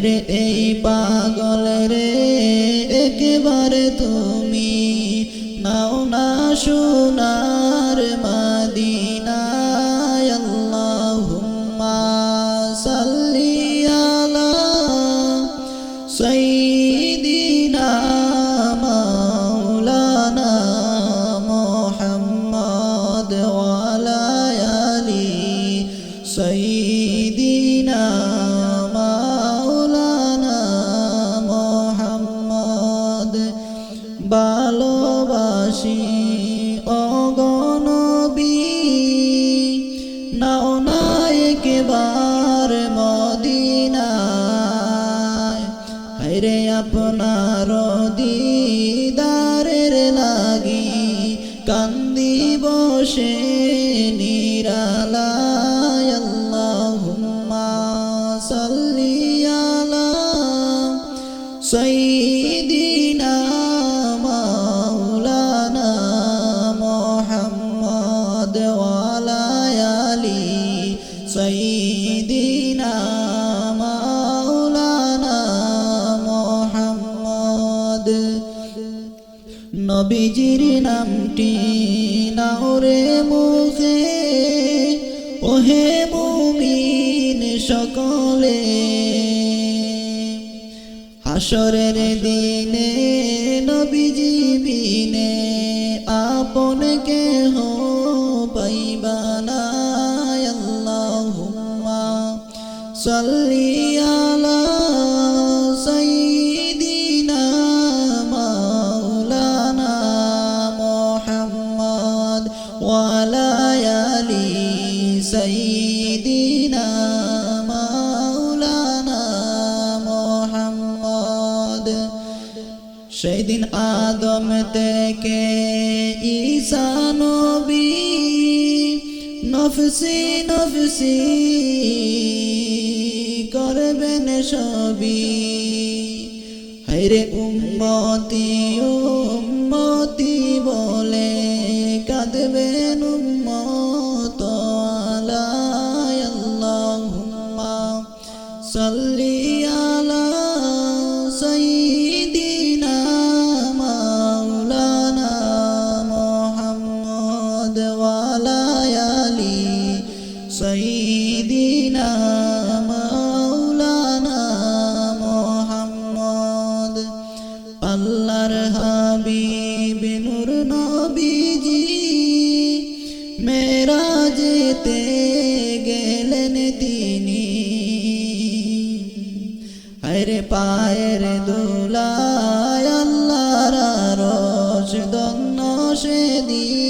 হায়রে এই পাগল রে একেবারে তুমি। নাও না সোনার মাদিনায় ভালোবাসি অগণবী নাও না একবার মদিনায়। হায়রে আপনার দিদারের লাগি কান্দি বসে নিরালায়। আল্লাহুম্মা সাল্লি আলা সাইয়্যিদিনা নবীজির নামটি নাওরে মুখে ওহে মুমিন সকলে। হাসরের দিনে নবীজি আপন কেহ পাইবানা আল্লাহুম্মা সাল্লি সেদিন আদম থেকে ঈসা নবী, নফসি নফসি করবেন সবই। হাইরে উম্মতি উম্মতি বলে কাঁদবেন উম্মত। সাইয়্যিদিনা মাওলানা মুহাম্মদ আল্লাহর হাবিব নূর নবীজি মেরাজেতে গেলেন তিনি। হরে পায়ের দোলায় আল্লাহর রস দন্ন সেদিন